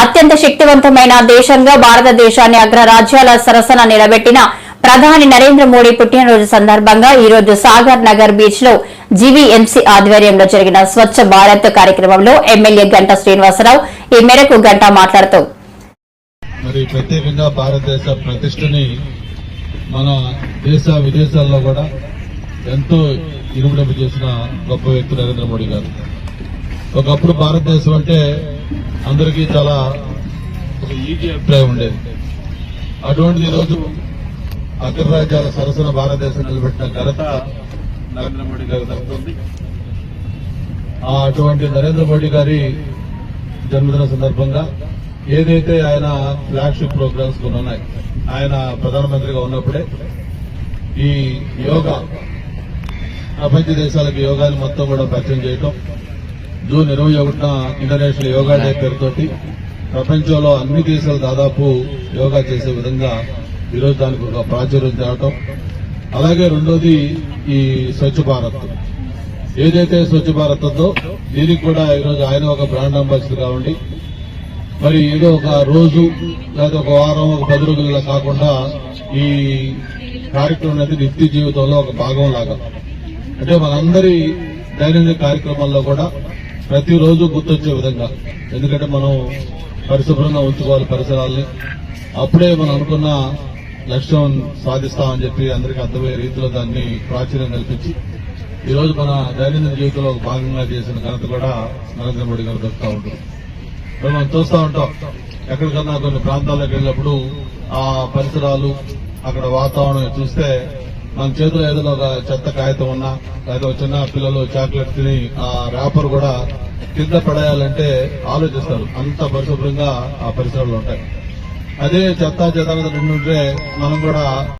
అత్యంత శక్తివంతమైన దేశంగా భారతదేశాన్ని అగ్రరాజ్యాల సరసన నిలబెట్టిన ప్రధాని నరేంద్ర మోడీ పుట్టినరోజు సందర్భంగా ఈ రోజు సాగర్ నగర్ బీచ్లో జీవీఎంసీ ఆధ్వర్యంలో జరిగిన స్వచ్ఛ భారత్ కార్యక్రమంలో ఎమ్మెల్యే గంటా శ్రీనివాసరావు ఈ మేరకు గంటా మాట్లాడుతూ మరి ప్రత్యేకంగా భారతదేశ ప్రతిష్టని మన దేశ విదేశాల్లో కూడా ఎంతో ఇరుముడపు చేసిన గొప్ప వ్యక్తి నరేంద్ర మోడీ గారు. ఒకప్పుడు భారతదేశం అంటే అందరికీ చాలా ఒక ఈజీ అభిప్రాయం ఉండేది. అటువంటిది ఈరోజు అగ్రరాజ్యాల సరసన భారతదేశం నిలబెట్టిన ఘనత నరేంద్ర మోడీ గారు దక్కుతుంది ఆ అటువంటి నరేంద్ర మోడీ గారి జన్మదిన సందర్భంగా ఏదైతే ఆయన ఫ్లాగ్షిప్ ప్రోగ్రామ్స్ కొన్ని ఉన్నాయి ఆయన ప్రధానమంత్రిగా ఉన్నప్పుడే ఈ యోగా ప్రపంచ దేశాలకు యోగాని మొత్తం కూడా పరిచయం చేయటం జూన్ ఇరవై ఒకటిన ఇంటర్నేషనల్ యోగా డే పేరుతోటి ప్రపంచంలో అన్ని దేశాలు దాదాపు యోగా చేసే విధంగా ఈరోజు దానికి ఒక ప్రాచుర్యం తేవటం. అలాగే రెండోది ఈ స్వచ్ఛ భారత్. ఏదైతే స్వచ్ఛ భారత్ ఉందో దీనికి కూడా ఈరోజు ఆయన ఒక బ్రాండ్ అంబాసిడర్ కావండి. మరి ఏదో ఒక రోజు లేదా ఒక వారం ఒక పది రోజుల కాకుండా ఈ కార్యక్రమం అనేది నిత్య జీవితంలో ఒక భాగం లాగా. అంటే మనందరి దైనందిన కార్యక్రమాల్లో కూడా ప్రతిరోజు గుర్తొచ్చే విధంగా. ఎందుకంటే మనం పరిశుభ్రంగా ఉంచుకోవాలి పరిసరాల్ని. అప్పుడే మనం అనుకున్న లక్ష్యం సాధిస్తామని చెప్పి అందరికీ అర్థమయ్యే రీతిలో దాన్ని ప్రాచుర్యం కల్పించి ఈ రోజు మన దైనందిన జీవితంలో భాగంగా చేసిన ఘనత కూడా నరేంద్ర మోడీ గారు దొరుకుతూ ఉంటుంది. మనం చూస్తూ ఉంటాం ఎక్కడికన్నా కొన్ని ప్రాంతాలకు వెళ్ళినప్పుడు ఆ పరిసరాలు అక్కడ వాతావరణం చూస్తే మన చేతిలో ఏదైనా ఒక చెత్త కాగితం ఉన్నా లేదా చిన్న పిల్లలు చాక్లెట్ తిని ఆ ర్యాపర్ కూడా కింద పడేయాలంటే ఆలోచిస్తారు. అంత పరిశుభ్రంగా ఆ పరిసరాలు ఉంటాయి. అదే చెత్త చెత్త రెండు ఉంటే మనం కూడా